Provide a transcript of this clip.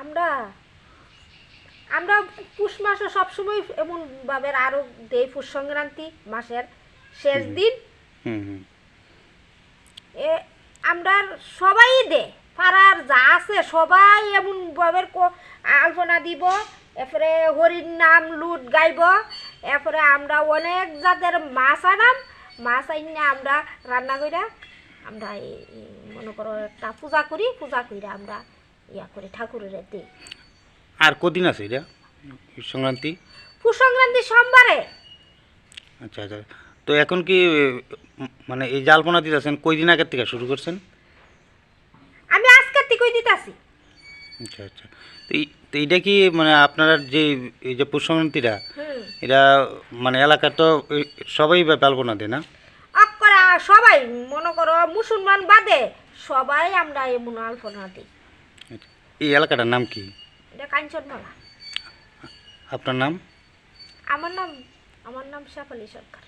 আমরা আমরা পুষ মাসে সবসময় এমন ভাবে আরও দেই পুষ সংক্রান্তি মাসের শেষ দিন। এ আমরা সবাই দে পাড়ার যা আছে সবাই এমন ভাবে আলপনা দিব এরপরে হরির নাম লুট গাইব এরপরে আমরা অনেক জাতের মাছ আনাম মাছ আইনে আমরা রান্না কইরা আমরা মনে করো একটা পূজা করি পূজা কইরা আমরা ইয়া করি ঠাকুরের দিই আর কদিন আছে এটা? সংক্রান্তি? পুষ সংক্রান্তি সোমবারে। আচ্ছা আচ্ছা। তো এখন কি মানে এই জালপনা দিতেছেন কই দিন আগের থেকে শুরু করছেন? আমি আজকের থেকেই দিতাছি। আচ্ছা আচ্ছা। তো এই- তো এইটা কি মানে আপনারা যে এই যে পুষ সংক্রান্তিটা এটা মানে এলাকার তো সবাই জালপনা দেয় না? সবাই মনে করো মুসলমান বাদে সবাই আমরা এমন আলপনা দিই। এই এলাকাটার নাম কি? এটা কাঞ্চনমালা আপনার নাম? আমার নাম আমার নাম শেফালি সরকার।